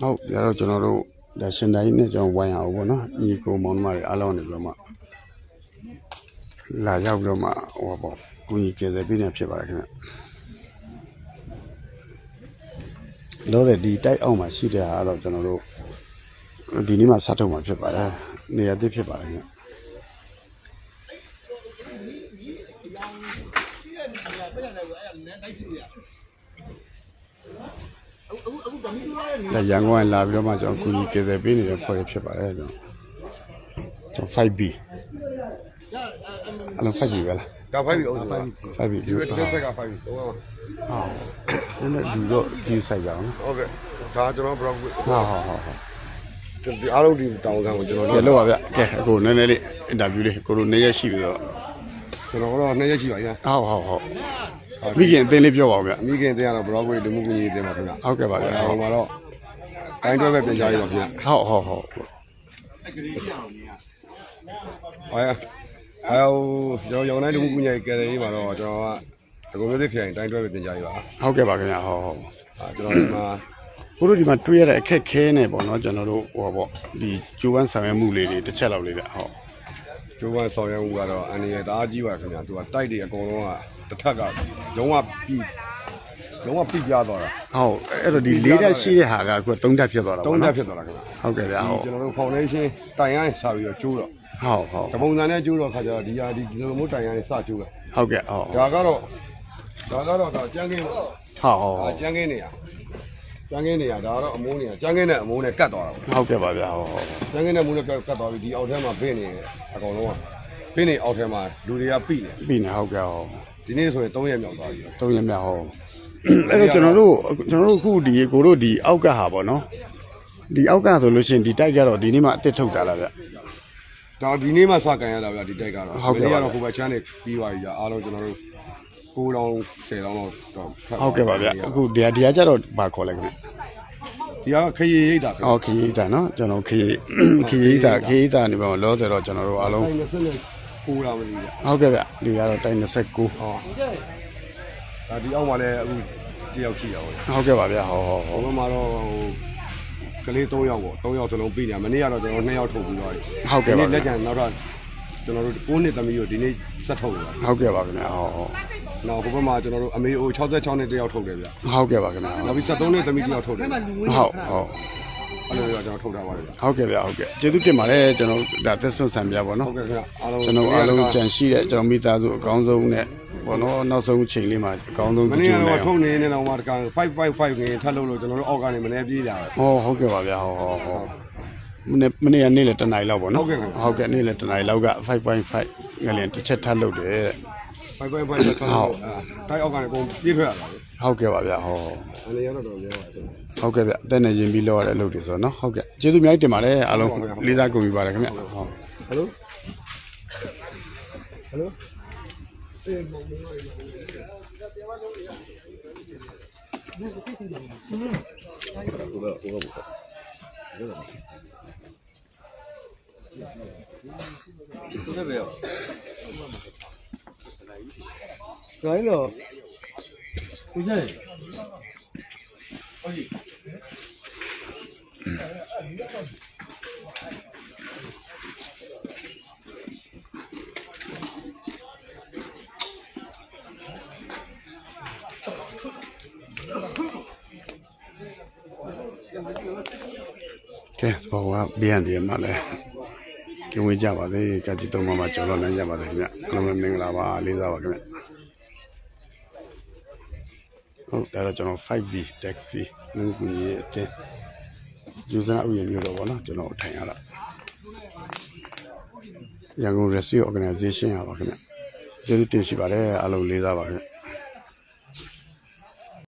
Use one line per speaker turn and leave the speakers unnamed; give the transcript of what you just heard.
ဟုတ်ဒါတော့ကျွန်တော်တို့ဒါရှင်တိုင်းနဲ့ကျွန်တော်ဝိုင်းအောင်ပေါ့နော်ညီကိုမောင်နှမတွေအားလုံးနေပြီးတော့မှလာရောက်ပြီးတော့မှဟောပေါ့ကိုကြီးကယ်ဆယ်ပေးနေဖြစ်ပါတယ်ခင်ဗျလောတဲ့ဒီတိုက်အောင်မှာရှိတဲ့ဟာကတော့ကျွန်တော်တို့ဒီနေ့မှစထုတ်မှာဖြစ်ပါတယ်နေရာသစ်ဖြစ်ပါတယ်ခင်ဗျလက်ရ န်ကုန်ကလာပြီးတော့မှကျွန်တော်ကူညီကယ်ဆယ်ပေးနေတဲ့ဖွဲ့ရဖြစ်ပါတယ်ကျွန်တော်ကျွန်တော် 5B အလုံး 5B ပဲလား
ဒါဖိုက်ပြီအောင်စပါ
5B
ဒီဘက်တစ်ဆက်ကဖိုက်ပြီတော့
ဟာဒီနေ့ဒီတော့ဒီဆိုင်ကြအောင်နော်
ဟုတ်ကဲ့ဒါကျွန်တော်ဘရော့
ဟာဟာဟာဟာ
ဒီအားလုံးဒီတောင်းခံကိုကျွန်တော်
ကဲလောက်ပါဗျကဲအခုနည်းနည်းလေးအင်တာဗျူးလေးကိုလိုနေရရှိပြီးတော့
ကျွန်တော်တော့နှစ်ရက်ရှိပါပြီ
ဟုတ်ဟုတ်ဟုတ် မိခင်အသိလေးပြောပါဦးဗျ
အမိခင်တင်ရတော့ဘရော့ဝေးလူမှုကူညီရေးတင်ပါခင်ဗျ
ဟုတ်ကဲ့ပါဗျ
ဟို
ဟုတ်
မှာတော့တိုင်းတွဲပဲပြန်ကြားရပါခင်ဗျ
ဟုတ်ဟုတ်ဟုတ်
အဲအဲကျွန်တော်ရောင်းတိုင်းလူမှုကူညီရေးကယ်ရေးမှာတော့ကျွန်တော်ကဒီကုမျိုးလေးခရိုင်တိုင်းတွဲပဲပြန်ကြားရပါ
ဟုတ်ကဲ့ပါခင်ဗျဟုတ်ဟုတ်
အာကျွန်တော်ဒီမှာ
ကိုတို့ဒီမှာတွေ့ရတဲ့အခက်ခဲနေပေါ့နော်ကျွန်တော်တို့ဟောပေါ့ဒီဂျိုးဝမ်းဆောင်ရွက်မှုလေးတွေတစ်ချက်လောက်လေးဗျဟုတ်
ကျိုးဝမ်းဆောင်ရွက်မှုကတော့အန်ရည်တအားကြီးပါခင်ဗျသူကတိုက်တွေအကုန်လုံးကတစ်ထက်ကလုံးဝပြီးလုံးဝပြပြသွားတာ
ဟုတ်အဲ့တော့ဒီလေးတက်ရှိတဲ့ဟာကအခုသုံးတက်ဖြစ်သွားတာ
တုံး
ပေါ့
တက်
နော်
ဖြစ်သွားတာခင်ဗျ
ဟုတ်ကဲ့ဗျဟုတ်
ကျွန်တော်တို့ foundation တိုင်ရရင်စပြီးတော့ကျိုးတော့
ဟုတ်ဟုတ်
ဒီပုံစံနဲ့ကျိုးတော့ခါကျတော့ဒီဟာဒီဒီလိုမျိုးတိုင်ရရင်စကျိုးတာ
ဟုတ်ကဲ့ဟုတ်
ဒါကတော့ဒါကတော့ဒါကျန်းကင်းပေါ့
ဟုတ်ဟုတ်
ဒါကျန်းကင်းနေရ ကျန်းကင်းနေရဒါကတော့အမိုးနေရကျန်းကင်းနဲ့အမိုးနဲ့ကတ်သွားတာပေါ့
ဟုတ်ကဲ့ပါဗျဟုတ်ဟုတ်
ကျန်းကင်းနဲ့အမိုးနဲ့ကတ်ကတ်သွားပြီဒီအောက်ထဲမှာဘင်းနေအကောင်လုံးကဘင်းနေအောက်ထဲမှာလူတွေကပြိနေ
ပြီနေဟုတ်ကဲ့ဟုတ်
ဒီနေ့ဆိုရင်3ရက်မြောက်သွားပြီ
သုံးရမြဟုတ်အဲ့တော့ကျွန်တော်တို့ကျွန်တော်တို့အခုဒီကိုတို့ဒီအောက်ကဟာပေါ့နော်ဒီအောက်ကဆိုလို့ရှိရင်ဒီတိုက်ကတော့ဒီနေ့မှအစ်စ်ထုတ်တာလားဗျ
ဒါဒီနေ့မှစကန်ရတာဗျဒီတိုက်ကတော့
ဟုတ်ကဲ့ပါ
ဒီကတော့ဟိုဘက်ချမ်းနေပြီးသွားပြီကြာအားလုံးကျွန်တော်တို့ 9တောင်10တောင်တော့တော့ဖတ်
ဟုတ်ကဲ့ပါဗျအခုဒီဟာဒီဟာကျတော့ဘာခေါ်လဲခင်ဗျ
ဒီကခရီးရိတ်တာခင်ဗျ
အော်ခရီးတာနော်ကျွန်တော်ခရီးခရီးတာခရီးတာနေပါတော့လောဆယ်တော့ကျွန်တော်တို့အားလုံး
တိုင်း20နဲ့9တာမသိဘူးဗျ
ဟုတ်ကဲ့ဗျဒီကတော့တိုင်း29
ဟောဒါဒီအောက်မှာလည်းအခုတယောက်ရှိရအောင်
ဟုတ်ကဲ့ပါဗျဟုတ်ဟုတ်ဟုတ်
ဟိုဘက်မှာတော့ဟိုကလေး3ယောက်ပေါ့3ယောက်စလုံးပြီးနေမနေ့ကတော့ကျွန်တော်2ယောက်ထုတ်ပြီးသွားပြီ
ဟုတ်ကဲ့ပါ
ဒီနေ့လက်ကျန်နောက်တော့ကျွန်တော်တို့9နှစ်သမီးကိုဒီနေ့ဆက်ထုတ်လာ
ဟုတ်ကဲ့ပါခင်ဗျဟုတ်ဟုတ်
နောက်ဟိုဘက်မှာကျွန်တော်တို့အမေအို66နဲ့တယောက်ထုတ်တယ်ဗျ
ဟုတ်ကဲ့ပါခင်ဗျဟုတ်
နောက်ပြီး73နှစ်သမီးတယောက်ထုတ်တယ်
ဟုတ်ဟုတ်
အဲ့လိုတော့ကျွန်တော်ထုတ်ထားပါတယ်ဗျ
ဟုတ်ကဲ့ဗျဟုတ်ကဲ့ကျေးဇူးတင်ပါတယ်ကျွန်တော်ဒါသက်ဆွဆံပြပါ
ဟု
နော်
တ်ကဲ့ခင်ဗျအားလုံး
ကျွန်တော်အားလုံးကြံရှိတဲ့ကျွန်တော်မိသားစုအကောင်းဆုံးနဲ့ဘောနော်နောက်ဆုံးချိန်လေးမှာအကောင်းဆုံး
မ
တ
နေ့
ချို့
က
နဲ့
ထုတ်နေနေတော့မှတကန်555ငင်းထပ်လို့လို့ကျွန်တော်တို့အောက်ကနေမနေပြေးကြတယ်
ဟောဟုတ်ကဲ့ပါဗျာဟောဟောဟောမနေ့မနေ့ကနေ့လေတနားရီလောက်ပေါ့နော်ဟုတ်ကဲ့နေ့လေတနားရီလောက်က5.5ငလျင်တစ်ချက်ထပ်လုပ်တယ်တဲ့
555ဆက်ထုတ်လို့တိုက်အောက်ကနေပုံပြေးထွက်ရတာလေ
ဟုတ်ကဲ့ပါဗျာဟော
အနေရတော့တော့ပြောပါဆို
ဟုတ်ကဲ့ဗျအသက်နဲ့ရင်ပြီးလောက်ရတဲ့အလုပ်တွေဆိုတော့နော်ဟုတ်ကဲ့ကျေးဇူးအများကြီးတင်ပါတယ်အားလုံးလေးစားကုန်ပြီပါတယ်ခင်ဗျဟုတ်
ဟယ်လိုဟယ်လိုဟုတ်ကဲ့ဗျာကိုင်းတော့ဦးဆို င်
ကဲဘောကဘေးရန်တည်းမှာလဲ ကျဝင်ကြပါစေကတိတုံးမှာကျော်လို့နိုင်ကြပါစေခင်ဗျအားလုံးပဲမင်္ဂလာပါလေးစားပါခင်ဗျဟုတ်ဒါတော့ကျွန်တော် 5B taxi နင်းကူကြီးရဲ့အတင်းယူဇနာဥယျာဉ်မျိုးတော့ဗောနော်ကျွန်တော်ထိုင်ရတာရန်ကုန် Rescue Organization ရပါခင်ဗျကျေးဇူးတင်ရှိပါတယ်အားလုံးလေးစားပါခင်ဗျ